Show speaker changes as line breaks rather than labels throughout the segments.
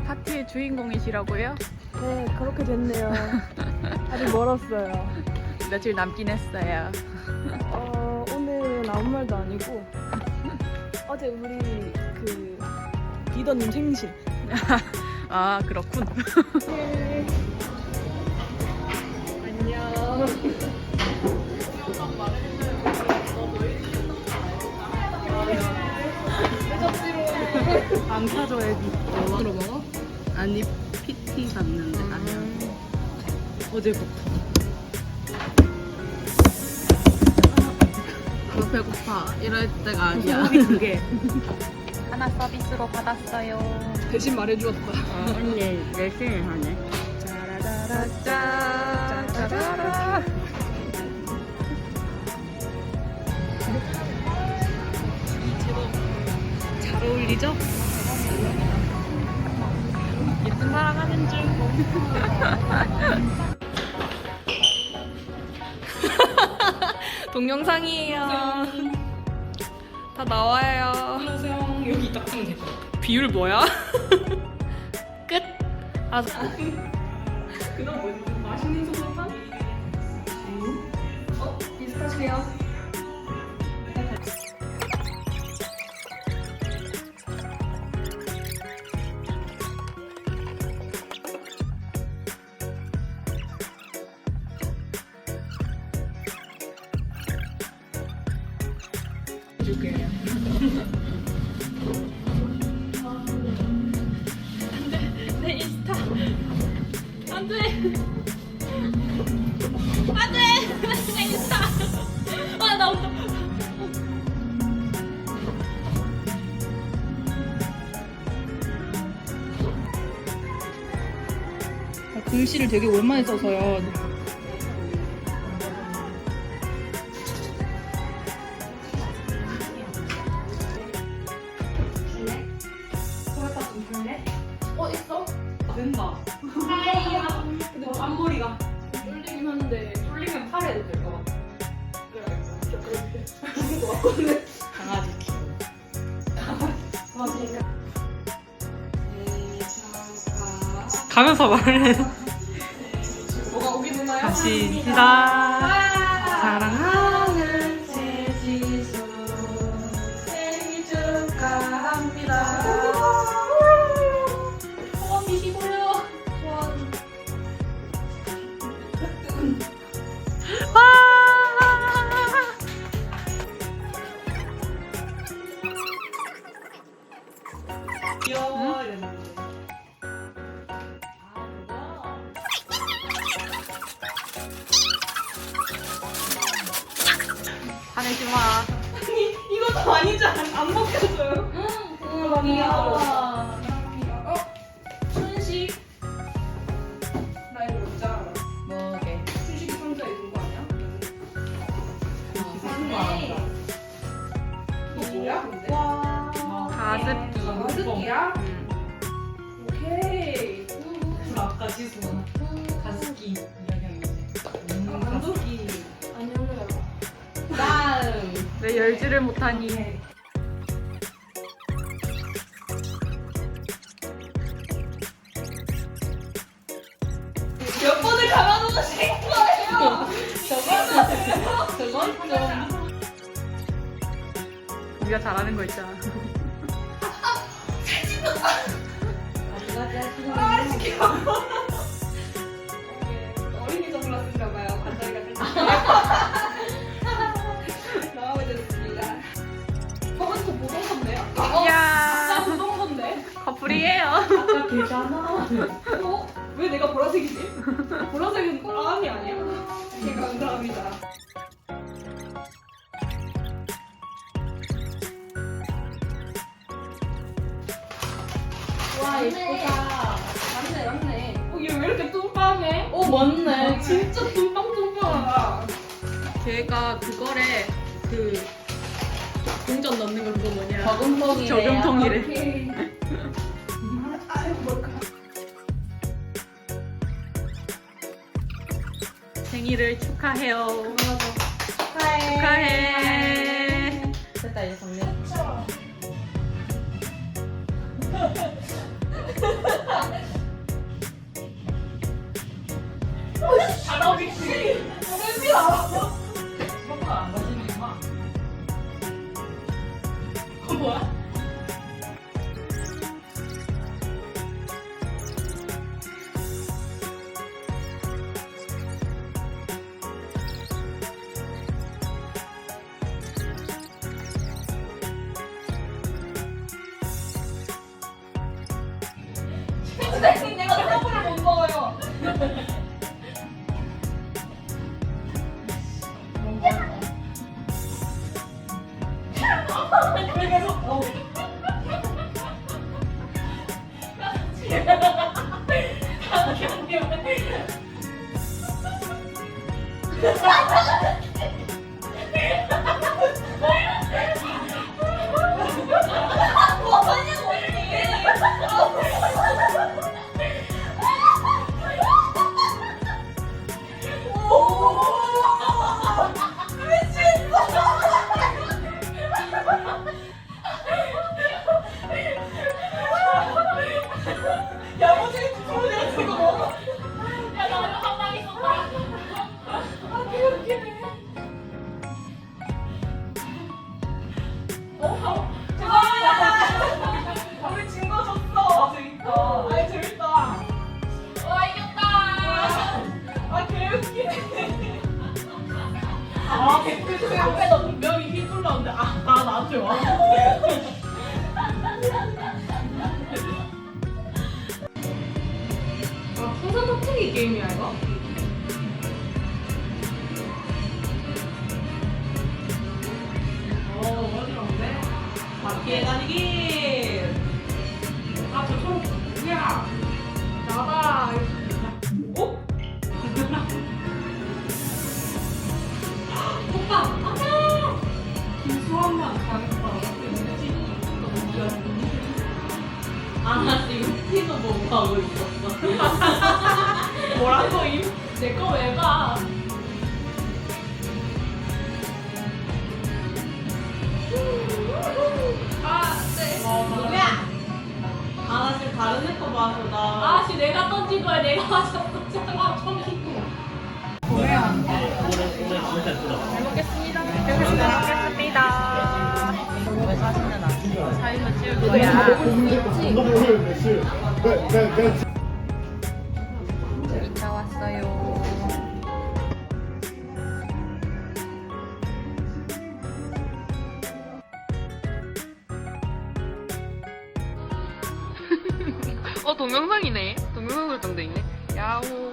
오늘 파티의 주인공이시라고요?
네, 그렇게 됐네요. 아직 멀었어요.
며칠 남긴 했어요.
어, 오늘은 아무 말도 아니고 어제 우리 그 리더님 생신.
아 그렇군.
안녕.
안 사줘 애기. 뭐로 먹어? 아니 PT 갔는데 아니야. 어제부터. 너 배고파. 이럴 때가 아니야. 두 개. 하나 서비스로 받았어요.
대신 말해주었다.
언니 열심히 하네. 짜라라짜 짜라라. 잘 어울리죠? 예쁜 사랑하는 중. 동영상이에요. 다 나와요.
안녕하세요. 여기 딱 하면 돼.
비율 뭐야? 끝. 아,
그다음 뭐지? 맛있는 소금빵? 어? 비슷하세요?
줄게요.
내 인스타. 안 돼. 안 돼. 내 인스타. 아, 나 온다.
글씨를 되게 오랜만에 써서요. 가면서
오나요?
다시 시작. 화내지 마.
아니 이것도 아니지 않- 안 먹혀져요. 응, 귀여워. 어? 순식. 나 이거 뭔지 알아?
뭐게?
순식이 상자에 있는 거 아니야?
네.
이거 뭐야 근데? 와.
가습기.
가습기야?
음.
오케이.
아까 지수 가습기 이야기했는데
아,
음,
가습기.
왜 열지를 못하니?
몇 번을 감아놓으신 거예요?
저건 저건 좀 우리가 잘하는 거 있잖아.
아, 귀여워. 어린이 선글라스인가 봐요. 반다리가 생겼
커플이에요.
아까 걔잖아. 어? 왜 내가 보라색이지? 보라색은 까미 아니야? 네, 감사합니다. 와, 예쁘다. 맞네, 맞네. 어, 얘왜 이렇게 뚱빵해?
어 맞네
진짜 뚱빵뚱빵하다.
걔가 그거래 그 동전 넣는 거 그거 뭐냐?
저금통이래요
저금통이래. 생일을 축하해요.
축하해.
축하해.
됐다 이제 정리. 뭐야?
아, 우리 아, 아
나한테 와.
아 풍선 터트기 게임이야 이거?
어 어지러운데? 바퀴에
뭐라고 임?
내거 왜 가?
아 네.
어, 누구야? 아, 나 지금 다른 애거 봐서 나.
아씨 내가 던진 거야 내가 맞았었잖아 저기. 왜 사진은 안 찍어? 사진만 찍을 거야. 이차 어 동영상이네. 동영상 설정돼 있네. 야호.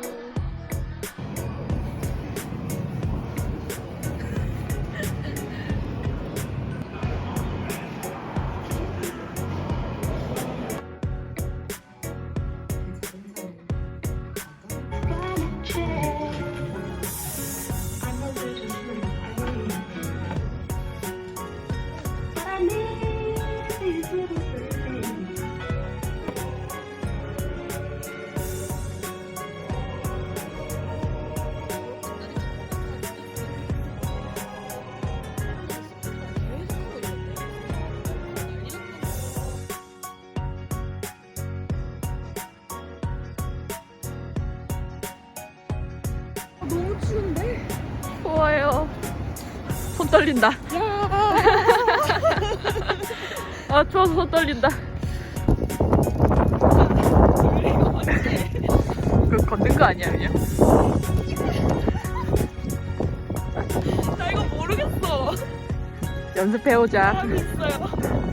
너무 추운데? 좋아요. 손 떨린다. 아 추워서 손 떨린다. 그 걷는 거 아니야 그냥? 나 이거 모르겠어. 연습해 오자.
있어요.